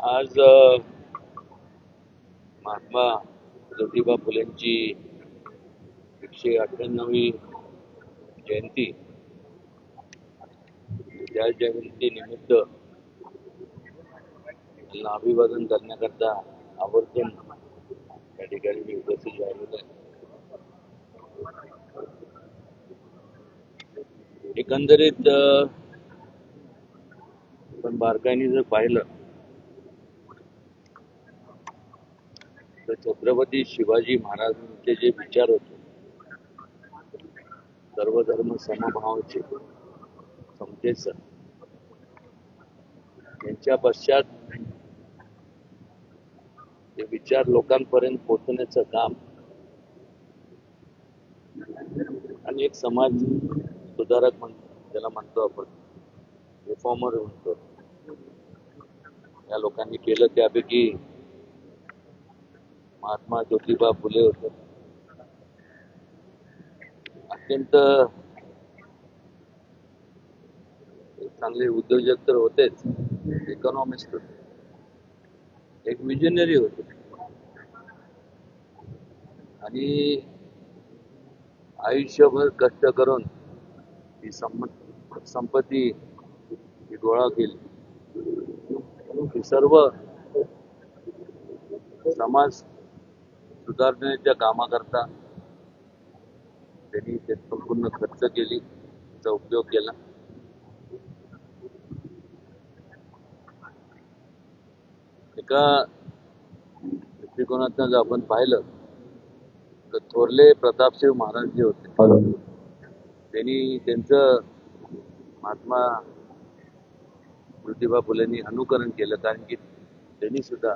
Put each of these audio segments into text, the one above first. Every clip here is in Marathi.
आज महात्मा ज्योतिबा फुलेंची एकशे अठ्ठ्याण्णवी जयंती. त्या जयंतीनिमित्त त्यांना अभिवादन करण्याकरता आवर्जून त्या ठिकाणी मी उपस्थित राहिलेलो आहे. एकंदरीत आपण बारकाईने जर पाहिलं तर छत्रपती शिवाजी महाराजांचे जे विचार होते सर्व धर्म समभावाचे समतेचं यांच्या पश्चात ते विचार लोकांपर्यंत पोहोचण्याचं काम आणि एक समाज सुधारक म्हण ज्याला म्हणतो आपण रिफॉर्मर म्हणतो. या लोकांनी केलं त्यापैकी महात्मा ज्योतिबा फुले होते. अत्यंत चांगले उद्योजक तर होतेच इकॉनॉमिस्ट होते. एक विजनरी होते. आणि आयुष्यभर कष्ट करून ही संपत्ती ही गोळा केली. ही सर्व समाज सुधारण्याच्या कामाकरता त्यांनी ते संपूर्ण खर्च केली त्याचा उपयोग केला. एका दृष्टिकोनातनं जर आपण पाहिलं तर थोरले प्रतापसिंह महाराज जे होते त्यांनी त्यांचं महात्मा ज्योतिबा फुलेंनी अनुकरण केलं कारण की त्यांनी सुद्धा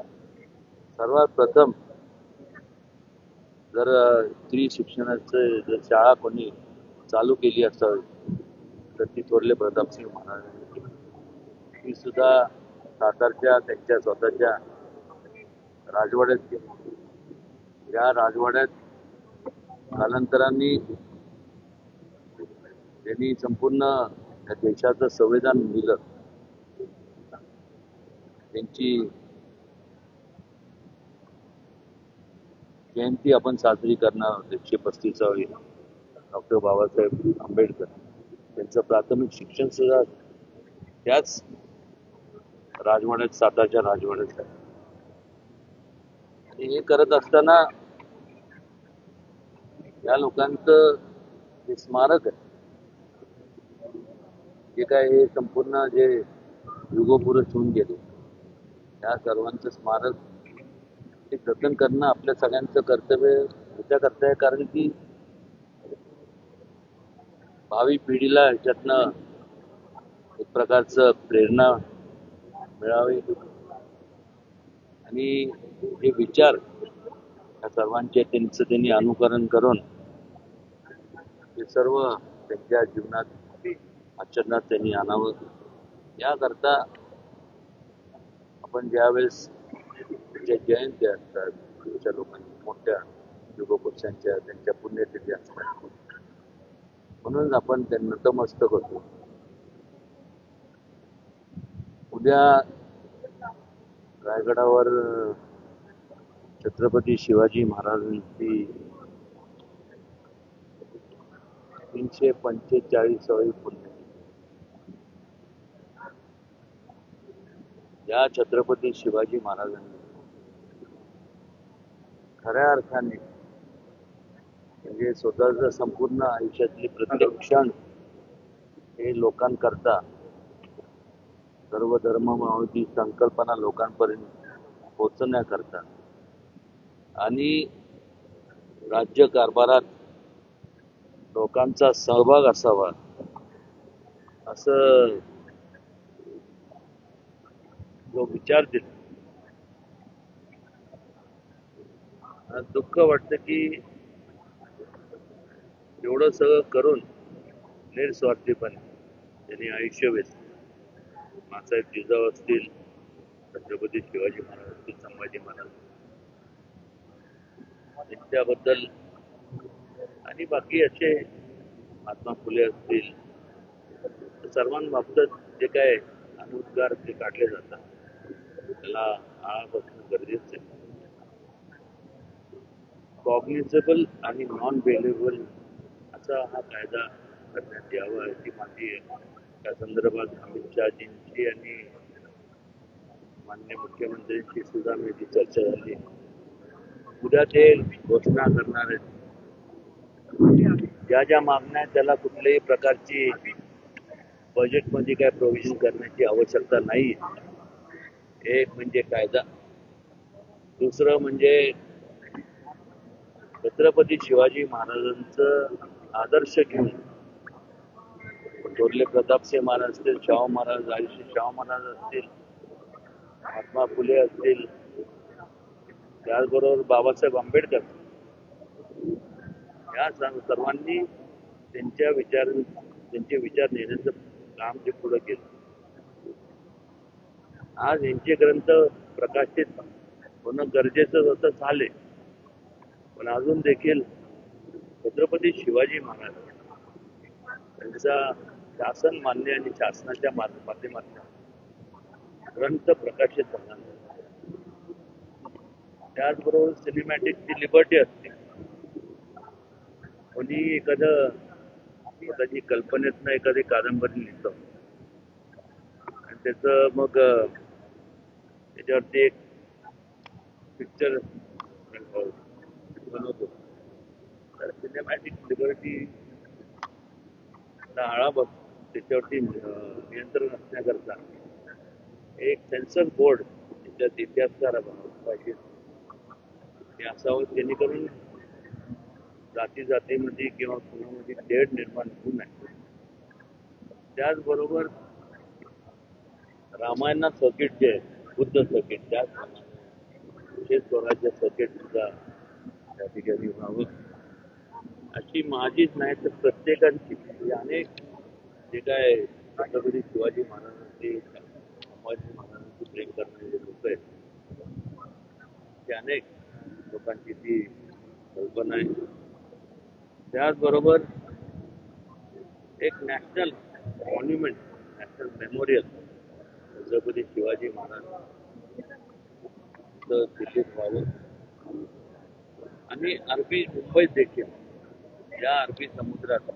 सर्वात प्रथम जर स्त्री शिक्षणाचं जर शाळा कोणी चालू केली असावी तर ती थोरले प्रतापसिंग महाराजांनी केली. ती सुद्धा सातारच्या त्यांच्या स्वतःच्या राजवाड्यात केली. या राजवाड्यात कालांतराने त्यांनी संपूर्ण या देशाचं संविधान लिहिलं. त्यांची जयंती आपण साजरी करणार आहोत एकशे पस्तीसावी. डॉक्टर बाबासाहेब आंबेडकर त्यांचं प्राथमिक शिक्षण सुद्धा त्याच राजवाड्यात सातारच्या राजवाड्यात आणि हे करत असताना या लोकांचं जे स्मारक आहे जे काय हे संपूर्ण जे युगोपुरुष होऊन गेले त्या सर्वांचं स्मारक ते जतन करणं आपल्या सगळ्यांचं कर्तव्य ह्याच्याकरता आहे. कारण की भावी पिढीला ह्याच्यातनं एक प्रकारचं प्रेरणा मिळावी. आणि हे विचार या सर्वांचे त्यांचं त्यांनी अनुकरण करून हे सर्व त्यांच्या जीवनात आचरणात त्यांनी आणावं. याकरता आपण ज्यावेळेस ज्या जयंत्या असतात त्यांच्या लोकांच्या मोठ्या युगपुरुषांच्या त्यांच्या पुण्यतिथी असतात म्हणून आपण त्यांना नतमस्तक होतो उद्या रायगडावर छत्रपती शिवाजी महाराजांची तीनशे पंचेचाळीसावी पुण्यतिथी या छत्रपती शिवाजी महाराजांनी खऱ्या अर्थाने म्हणजे स्वतःचं संपूर्ण आयुष्यातली प्रत्येक क्षण हे लोकांकरता सर्व धर्ममावची संकल्पना लोकांपर्यंत पोचण्याकरता आणि राज्य कारभारात लोकांचा सहभाग असावा असं जो विचार दिला दुःख वाटतं की एवढं सगळं करून निस्वार्थीपणे त्यांनी आयुष्य वेचलं. मासाहेब जिजाऊ असतील छत्रपती शिवाजी महाराज असतील संभाजी महाराज त्यांच्याबद्दल आणि बाकी असे महात्मा फुले असतील सर्वांबाबत जे काय अनुद्गार ते काढले जातात. त्याला आळा बसणं गरजेचं आहे. कॉग्निझेबल आणि नॉन वेलेबल असा हा कायदा करण्यात यावा अशी माझी त्या संदर्भात अमित शहाजींची आणि मान्य मुख्यमंत्र्यांची सुद्धा मी ती चर्चा झाली. उद्या ते घोषणा करणार आहेत. ज्या ज्या मागण्या आहेत त्याला कुठल्याही प्रकारची बजेटमध्ये काय प्रोव्हिजन करण्याची आवश्यकता नाही. एक म्हणजे कायदा. दुसरं म्हणजे छत्रपती शिवाजी महाराजांचं आदर्श घेऊन थोरले प्रतापसिंह महाराज असतील शाहू महाराज आयुष्य शाहू महाराज असतील महात्मा फुले असतील त्याचबरोबर बाबासाहेब आंबेडकर. या सर्वांनी त्यांच्या विचार त्यांचे विचार नेण्याचं काम ते पुढे केलं. आज यांचे ग्रंथ प्रकाशित होणं गरजेचं होतं झाले. पण अजून देखील छत्रपती शिवाजी महाराज त्यांचा शासन मान्य आणि शासनाच्या माध्यमातून ग्रंथ प्रकाशित झाला. त्याचबरोबर सिनेमॅटिकची लिबर्टी असते कोणी एखादं स्वतःची कल्पनेतनं एखादी कादंबरी लिहितं. आणि त्याचं मग त्याच्यावरती एक पिक्चर तर सिनेमॅटिक लिबर्टी आळा बस त्याच्यावरती नियंत्रण असण्याकरता एक सेन्सर बोर्ड त्याच्यात इतिहासकार पाहिजे हे असावं जेणेकरून जाती जातीमध्ये किंवा कुणामध्ये तेढ निर्माण होऊ नये त्याचबरोबर रामायणात सर्किट जे आहे बुद्ध सर्किट त्याच विशेष स्वराज्य सर्किट सुद्धा त्या ठिकाणी व्हावं अशी माझीच नाही तर प्रत्येकांची. म्हणजे अनेक जे काय छत्रपती शिवाजी महाराजांचे संभाजी महाराजांचे प्रेम करणारे लोक आहेत ते अनेक लोकांची ती कल्पना आहे. त्याचबरोबर एक national monument national memorial Chhatrapati Shivaji Maharaj तिथे व्हावं. आणि अरबी मुंबईत देखील. या अरबी समुद्रात.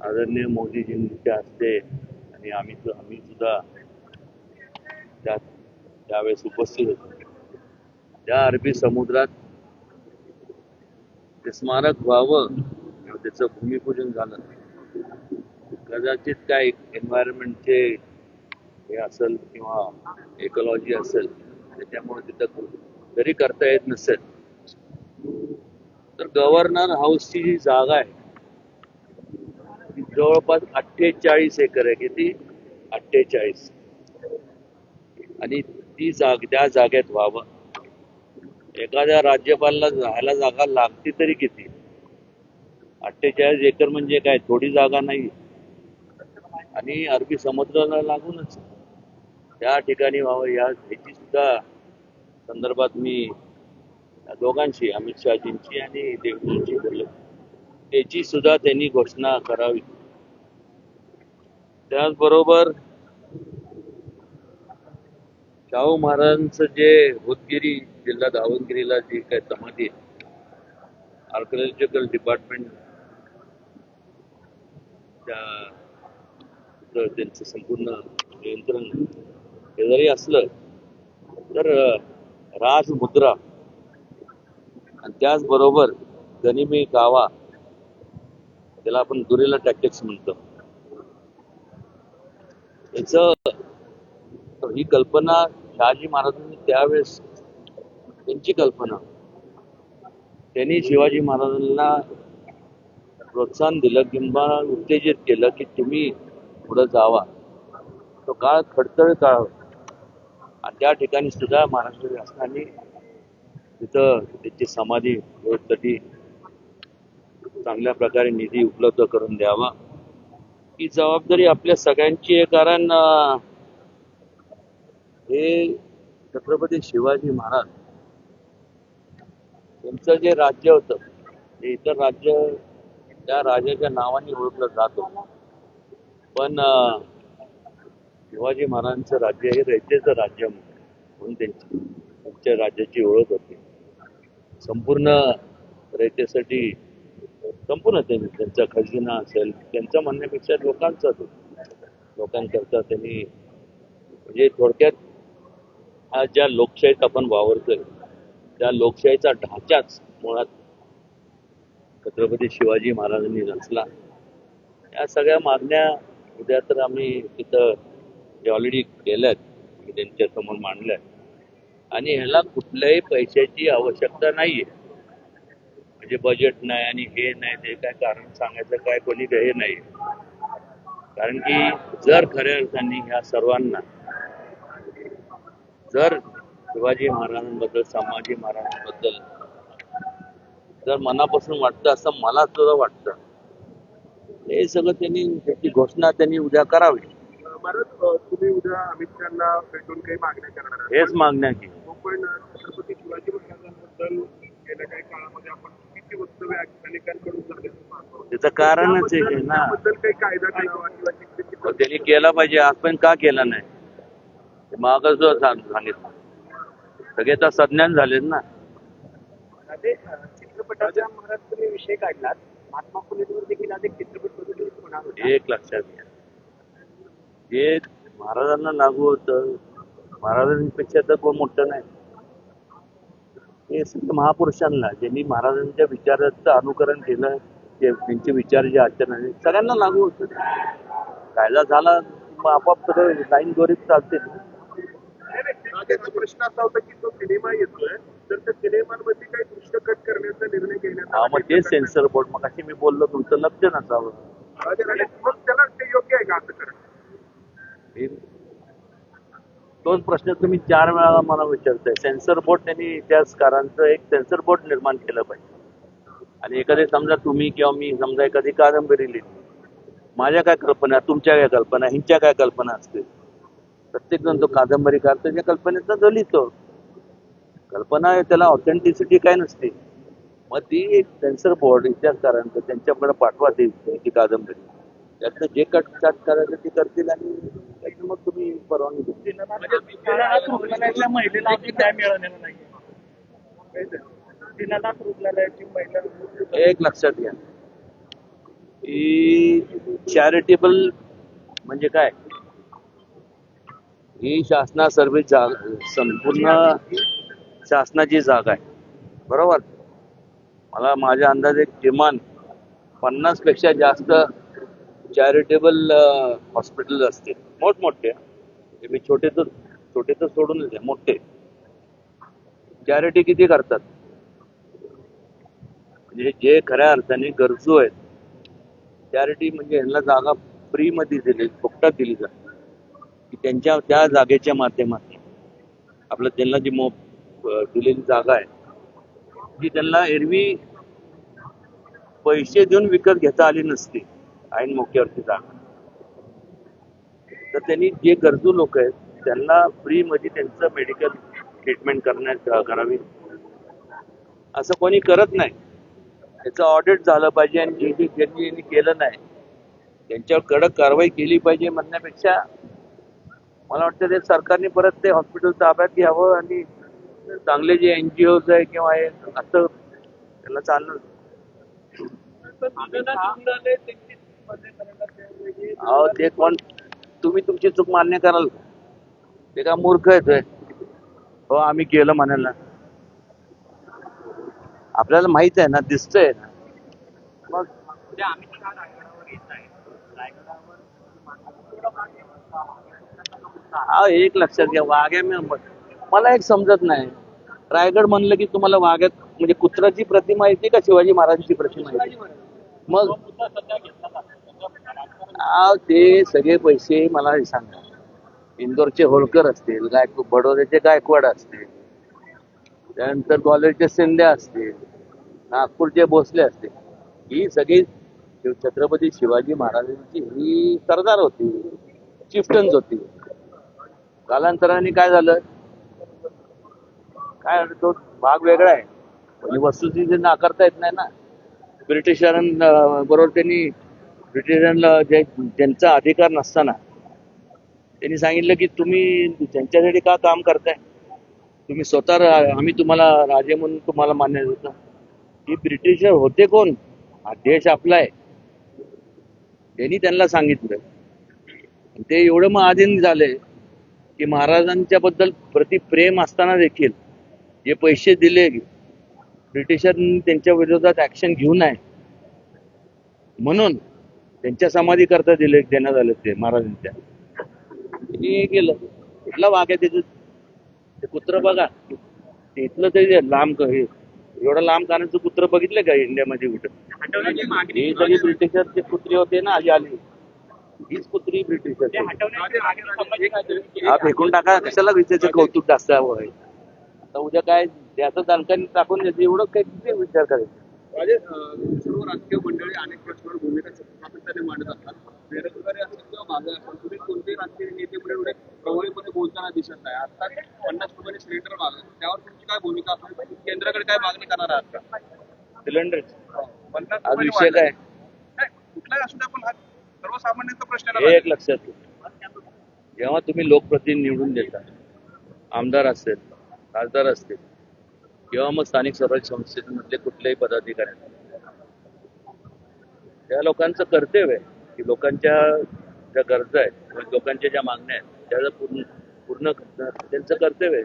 आदरणीय मोदीजींच्या हस्ते आणि आम्ही आम्ही सुद्धा त्या त्यावेळेस उपस्थित होतो. त्या अरबी समुद्रात ते स्मारक व्हावं त्याचं भूमिपूजन झालं कदाचित काय एन्व्हायरमेंटचे हे असेल किंवा इकॉलॉजी असेल त्याच्यामुळे तिथं तरी करता येत नसेल. तर गव्हर्नर हाऊसची जी जागा आहे ती जवळपास अठ्ठेचाळीस एकर आहे. किती? अठ्ठेचाळीस. आणि ती जाग त्या जागेत व्हावं. एखाद्या राज्यपालला राहायला जागा लागते तरी किती? अठ्ठेचाळीस एकर म्हणजे काय? थोडी जागा नाही. आणि अरबी समुद्राला लागूनच. त्या ठिकाणी व्हावं या ह्याची सुद्धा संदर्भात मी दोघांशी अमित शहाजींची आणि देवेंद्रजींची बोललो. त्याची सुद्धा त्यांनी घोषणा करावी. त्याचबरोबर शाहू महाराजांचं जे होतगिरी जिल्हा धावणगिरीला जी काय समाधी आर्किओलॉजिकल डिपार्टमेंट त्या त्यांचं संपूर्ण नियंत्रण हे जरी असलं तर राजमुद्रा आणि त्याचबरोबर गनिमी गावा त्याला आपण गुरेला टॅक्टिक्स म्हणतो. याच ही कल्पना शहाजी महाराजांनी त्यावेळेस त्यांची कल्पना त्यांनी शिवाजी महाराजांना प्रोत्साहन दिलं किंवा उत्तेजित केलं की तुम्ही पुढे जावा. तो काळ खडतळ काळ आणि त्या ठिकाणी सुद्धा महाराष्ट्र शासनाने तिथं त्याची समाधी व्यवस्थेसाठी चांगल्या प्रकारे निधी उपलब्ध करून द्यावा. ही जबाबदारी आपल्या सगळ्यांची आहे कारण हे छत्रपती शिवाजी महाराज त्यांचं जे राज्य होतं ते इतर राज्य त्या राजाच्या नावाने ओळखलं जात होतं. पण शिवाजी महाराजांचं राज्य हे रयतेचं राज्य म्हणून त्यांची त्यांच्या राज्याची ओळख होती. संपूर्ण रयतेसाठी संपूर्ण त्यांनी त्यांचा खजिना असेल त्यांचा म्हणण्यापेक्षा लोकांचा तो. लोकांकरता त्यांनी म्हणजे थोडक्यात हा ज्या लोकशाहीत आपण वावरतोय त्या लोकशाहीचा ढाचाच मुळात छत्रपती शिवाजी महाराजांनी रचला या सगळ्या मागण्या उद्या तर आम्ही तिथं ऑलरेडी केल्या आहेत त्यांच्यासमोर मांडल्या आणि ह्याला कुठल्याही पैशाची आवश्यकता नाहीये. म्हणजे बजेट नाही आणि हे नाही ते काय कारण सांगायचं काय कोणी हे नाही. कारण की जर खऱ्या अर्थाने ह्या सर्वांना जर शिवाजी महाराजांबद्दल संभाजी महाराजांबद्दल जर मनापासून वाटतं असं मला सुद्धा वाटतं. हे सगळं त्यांनी त्याची घोषणा त्यांनी उद्या करावी. भारत अ, तुम्ही उद्या अमित शहाना भेटून काही मागण्या करणार आहात? हेच मागण्या की. तो पण छत्रपती शिवाजी महाराजांबद्दल गेल्या काही काळामध्ये आपण चुकीची वक्तव्य अनेकांकडून त्याचं कारणच आहे ना. त्याबद्दल काही कायदा करावा किंवा त्यांनी केला पाहिजे. आज पण का केला नाही? मागच सांगितलं. सगळे तर सज्ञान झालेत ना. चित्रपटाच्या महाराज तुम्ही विषय काढलात. महात्मा फुलेंवर देखील आज एक चित्रपट बघितलं होणार होता एक लक्षात घ्या. जे महाराजांना लागू होतं. महाराजांपेक्षा तर कोण मोठं नाही. हे संत महापुरुषांना ज्यांनी महाराजांच्या विचाराचं अनुकरण केलं ते त्यांचे विचार जे आचरण सगळ्यांना लागू होतं. कायदा झाला मग आपाप सगळं लाईन दोरीत चालते. नाही, नाही, त्याचा प्रश्न असा होता की तो सिनेमा येतोय तर त्या सिनेमांमध्ये काही दृश्य कट करण्याचा निर्णय घेण्यात हा आला. मग ते सेन्सर बोर्ड मग अशी मी बोललो तुमचं लक्ष नसावं. त्याला ते योग्य आहे का असं करणं हे- तोच प्रश्न तुम्ही चार वेळा मला विचारताय. सेन्सर बोर्ड त्यांनी इतिहासकारांचं एक सेन्सर बोर्ड निर्माण केलं पाहिजे. आणि एखादी समजा तुम्ही किंवा मी समजा एखादी कादंबरी लिहिली. माझ्या काय कल्पना तुमच्या काय कल्पना हिंच्या काय कल्पना असतील? प्रत्येक जण तो कादंबरीकार त्याच्या कल्पनेचा जो लिहितो. कल्पना आहे, त्याला ऑथेंटिसिटी काय नसते. मग ती एक सेन्सर बोर्ड इतिहासकारांचं त्यांच्याकडे पाठवा ती ती कादंबरी. त्यातनं जे कट कट करायचं ते करतील आणि त्याची मग तुम्ही परवानगी रुग्णालयातल्या महिलेला मिळालेला नाही रुग्णालयाची महिला एक लक्षात घ्या. चॅरिटेबल म्हणजे काय? ही शासना सर्व जाग संपूर्ण शासनाची जागा आहे. बरोबर? मला माझ्या अंदाजे किमान पन्नासपेक्षा जास्त चॅरिटेबल हॉस्पिटल असतील मोठमोठे हे मी छोटे तर छोटे तर सोडूनच आहे मोठे. चॅरिटी किती करतात? म्हणजे जे खऱ्या अर्थाने गरजू आहेत चॅरिटी म्हणजे ह्यांना जागा फ्रीमध्ये दिली फुकटात दिली जाते. की त्यांच्या त्या जागेच्या माध्यमातून. आपलं त्यांना जी मो दिलेली जागा आहे ती त्यांना एरवी पैसे देऊन विकत घेता आली नसती. ऐन मोक्यावरती जागा तर त्यांनी जे गरजू लोक आहेत त्यांना फ्रीमध्ये त्यांचं मेडिकल ट्रीटमेंट करण्यात करावी. असं कोणी करत नाही. त्याचं ऑडिट झालं पाहिजे आणि जे जे ज्यांनी केलं नाही त्यांच्यावर कडक कारवाई केली पाहिजे म्हणण्यापेक्षा मला वाटतं ते सरकारने परत ते हॉस्पिटल ताब्यात घ्यावं आणि चांगले जे एन जी ओज आहे किंवा हे असं त्याला चाललं अहो ते कोण? तुम्ही तुमची चूक मान्य कराल? ते का मूर्ख येतोय हो आम्ही केलं म्हणायला आपल्याला माहीत आहे ना दिसतंय ना. मग रायगडावर हा एक लक्षात घ्या वाघ्या मला एक समजत नाही. रायगड म्हणलं की तुम्हाला वाघ्यात म्हणजे कुत्राची प्रतिमा येते का शिवाजी महाराजांची प्रतिमा येते मग ते सगळे पैसे मला हे सांगा. इंदोरचे होळकर असतील गायक बडोद्याचे गायकवाड असतील त्यानंतर ग्वाल्हेरचे शिंदे असतील नागपूरचे भोसले असतील ही सगळी शिव- छत्रपती शिवाजी महाराजांची ही सरदार होती चिफ्टन्स होती. कालांतराने काय झालं? काय झालं, तो भाग वेगळा आहे. वस्तुस्थिती नाकारता येत नाही ना ब्रिटिशां बरोबर त्यांनी ब्रिटिशांना जे ज्यांचा अधिकार नसताना त्यांनी सांगितलं की तुम्ही त्यांच्यासाठी का काम करताय? तुम्ही स्वतः आम्ही तुम्हाला राजे म्हणून तुम्हाला मान्य होतं की ब्रिटिशर होते कोण? हा देश आपला आहे. त्यांनी त्यांना सांगितलं. ते एवढं मग आधीन झाले की महाराजांच्या बद्दल प्रति प्रेम असताना देखील जे पैसे दिले ब्रिटिशांनी त्यांच्या विरोधात ऍक्शन घेऊ नये. म्हणून त्यांच्या समाधी करता दिले देण्यात आले ते महाराजांच्या. हे केलं कुठला वाघ आहे त्याचं? ते कुत्र बघा. ते इथलं तरी लांब क- हे एवढं लांब कानाचं कुत्र बघितलं का इंडियामध्ये कुठं? हे सगळे ब्रिटिशरचे कुत्री होते ना आधी आली. हीच कुत्री ब्रिटिशर. हा फेकून टाका. कशाला विचारायचं कौतुक जास्त हवं आहे? आता उद्या काय त्याचं दणकन टाकून द्यायचं एवढं काही किती विचार करायचा? राजे अं, सर्व राजकीय मंडळी अनेक प्रश्नावर भूमिका सातत्याने मांडत असतात. बेरोजगारी असेल किंवा माझं असेल तुम्ही कोणतेही राजकीय नेते एवढे प्रभावीपणे बोलताना दिसत नाही. आता पन्नास रुपयाने सिलेंडर मागत त्यावर तुमची काय भूमिका असेल केंद्राकडे काय मागणी करणार आहात? का सिलेंडर पन्नास आज रुपयाने विषय. काय? कुठलाही असू द्या पण हा सर्वसामान्यांचा प्रश्न हे एक लक्षात जेव्हा तुम्ही लोकप्रतिनिधी निवडून देता आमदार असेल खासदार असतील किंवा मग स्थानिक स्वराज्य संस्थेमधले कुठलेही पदाधिकाऱ्यांना त्या लोकांचं कर्तव्य आहे की लोकांच्या ज्या गरजा आहेत किंवा लोकांच्या ज्या मागण्या आहेत त्याचं पूर्ण पूर्ण त्यांचं कर्तव्य आहे.